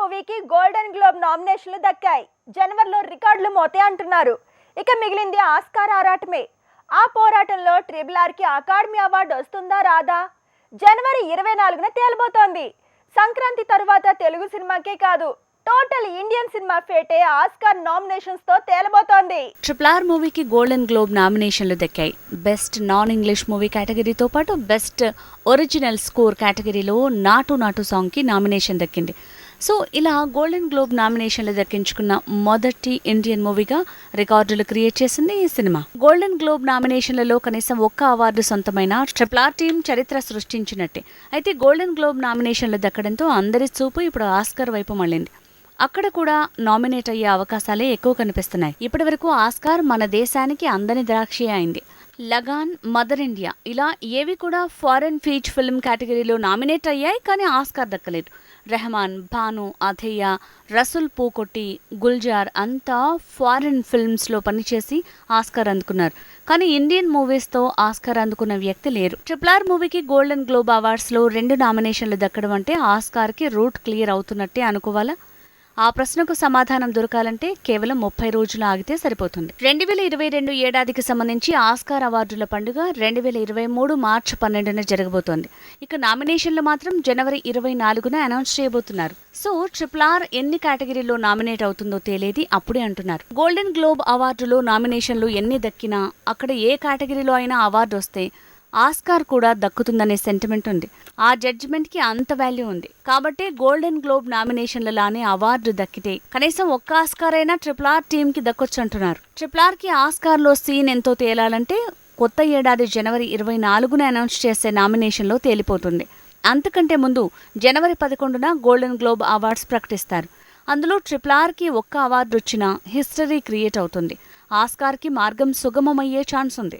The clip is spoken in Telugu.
మూవీకి గోల్డెన్ గ్లోబ్ నామినేషన్లు దక్కాయి. జనవరిలో రికార్డులు మోతే అంటున్నారు. ఇక మిగిలింది ఆస్కార్ ఆరాటమే. ఆ పోరాటంలో ట్రిబుల్ ఆర్కి అకాడమీ అవార్డు వస్తుందా రాదా? జనవరి ఇరవై నాలుగున తేలబోతోంది. సంక్రాంతి తరువాత తెలుగు సినిమాకే కాదు టోటల్ ఇండియన్ సినిమా ఫేటే ఆస్కార్ నామినేషన్స్తో తేలబోతోంది. ట్రిపుల్ ఆర్ మూవీకి గోల్డెన్ గ్లోబ్ నామినేషన్లు దక్కాయి. బెస్ట్ నాన్ ఇంగ్లీష్ మూవీ కేటగిరీతో పాటు బెస్ట్ ఒరిజినల్ స్కోర్ కేటగిరీలో నాటు నాటు సాంగ్కి నామినేషన్ దక్కింది. సో ఇలా గోల్డెన్ గ్లోబ్ నామినేషన్లు దక్కించుకున్న మొదటి ఇండియన్ మూవీగా రికార్డులు క్రియేట్ చేసింది ఈ సినిమా. గోల్డెన్ గ్లోబ్ నామినేషన్లలో కనీసం ఒక్క అవార్డు సొంతమైన ట్రిప్లార్ టీమ్ టీం చరిత్ర సృష్టించినట్టే. అయితే గోల్డెన్ గ్లోబ్ నామినేషన్లు దక్కడంతో అందరి చూపు ఇప్పుడు ఆస్కర్ వైపు మళ్ళింది. అక్కడ కూడా నామినేట్ అయ్యే అవకాశాలే ఎక్కువ కనిపిస్తున్నాయి. ఇప్పటి వరకు ఆస్కార్ మన దేశానికి అందని ద్రాక్షి అయింది. లగాన్ మదర్ ఇండియా ఇలా ఏవి కూడా ఫారెన్ ఫీచ్ ఫిల్మ్ కేటగిరీలో నామినేట్ అయ్యాయి కానీ ఆస్కార్ దక్కలేదు. రెహమాన్ భాను అథయ్య రసుల్ పూకొట్టి గుల్జార్ అంతా ఫారిన్ ఫిల్మ్స్లో పనిచేసి ఆస్కార్ అందుకున్నారు. కానీ ఇండియన్ మూవీస్తో ఆస్కార్ అందుకున్న వ్యక్తి లేరు. ట్రిపుల్ ఆర్ మూవీకి గోల్డెన్ గ్లోబ్ అవార్డ్స్లో రెండు నామినేషన్లు దక్కడం అంటే ఆస్కార్కి రూట్ క్లియర్ అవుతున్నట్టే అనుకోవాలా? ఆ ప్రశ్నకు సమాధానం దొరకాలంటే కేవలం ముప్పై రోజులు ఆగితే సరిపోతుంది. రెండు వేల ఇరవై రెండు ఏడాదికి సంబంధించి ఆస్కార్ అవార్డుల పండుగ రెండు వేల ఇరవై మూడు మార్చి పన్నెండున జరగబోతోంది. ఇక నామినేషన్లు మాత్రం జనవరి ఇరవై నాలుగున అనౌన్స్ చేయబోతున్నారు. సో ట్రిపుల్ ఆర్ ఎన్ని కేటగిరీలో నామినేట్ అవుతుందో తేలేది అప్పుడే అంటున్నారు. గోల్డెన్ గ్లోబ్ అవార్డులో నామినేషన్లు ఎన్ని దక్కినా అక్కడ ఏ కేటగిరీలో అయినా అవార్డు వస్తే ఆస్కార్ కూడా దక్కుతుందనే సెంటిమెంట్ ఉంది. ఆ జడ్జిమెంట్కి అంత వాల్యూ ఉంది. కాబట్టి గోల్డెన్ గ్లోబ్ నామినేషన్లలానే అవార్డు దక్కితే కనీసం ఒక్క ఆస్కార్ అయినా ట్రిపుల్ ఆర్ టీమ్కి దక్కొచ్చు అంటున్నారు ట్రిపుల్ ఆర్కి ఆస్కార్లో సీన్ ఎంతో తేలాలంటే కొత్త ఏడాది జనవరి ఇరవై నాలుగున అనౌన్స్ చేసే నామినేషన్లో తేలిపోతుంది. అంతకంటే ముందు జనవరి పదకొండున గోల్డెన్ గ్లోబ్ అవార్డ్స్ ప్రకటిస్తారు. అందులో ట్రిపుల్ ఆర్కి ఒక్క అవార్డు వచ్చినా హిస్టరీ క్రియేట్ అవుతుంది. ఆస్కార్కి మార్గం సుగమమయ్యే ఛాన్స్ ఉంది.